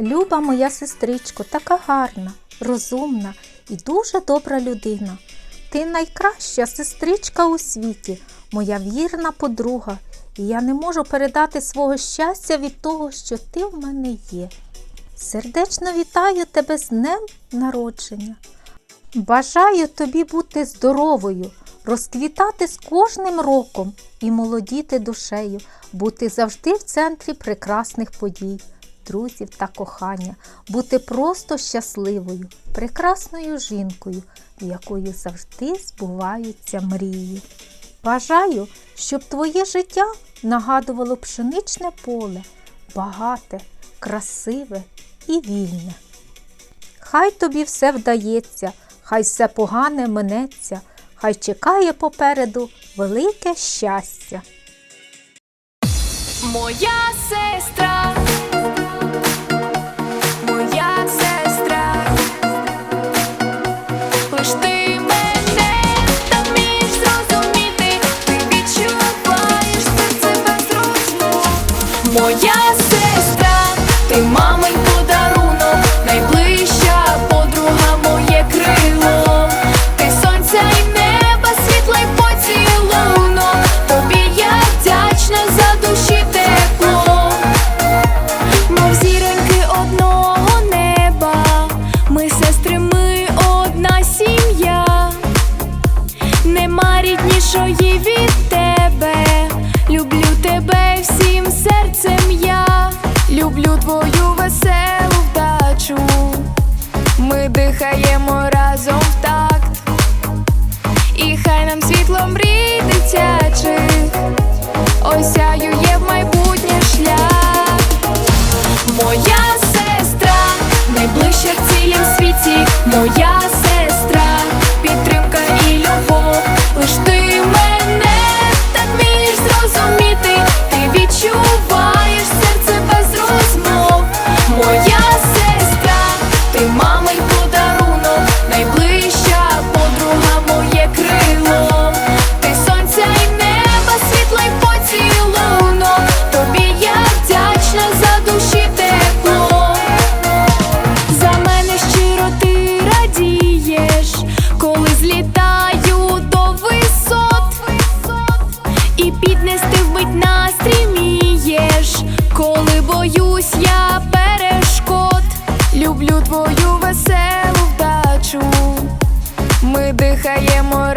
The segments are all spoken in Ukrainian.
Люба моя сестричко, така гарна, розумна і дуже добра людина. Ти найкраща сестричка у світі, моя вірна подруга, і я не можу передати свого щастя від того, що ти в мене є. Сердечно вітаю тебе з днем народження. Бажаю тобі бути здоровою, розквітати з кожним роком і молодіти душею, бути завжди в центрі прекрасних подій, друзів та кохання, бути просто щасливою, прекрасною жінкою, в якої завжди збуваються мрії. Бажаю, щоб твоє життя нагадувало пшеничне поле, багате, красиве і вільне. Хай тобі все вдається, хай все погане минеться, хай чекає попереду велике щастя. Моя сестра, Моя сестра, ти мамин подарунок, найближча подруга, моє крило, ти сонця і неба, світла й поцілунок, тобі я вдячна за душі тепло, мов зіроньки одного неба, ми сестри, ми одна сім'я. Нема ріднішої від тебе, люблю тебе всім серцем я, люблю твою веселу боюсь я перешкод, люблю твою веселу вдачу, ми дихаємо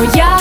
моя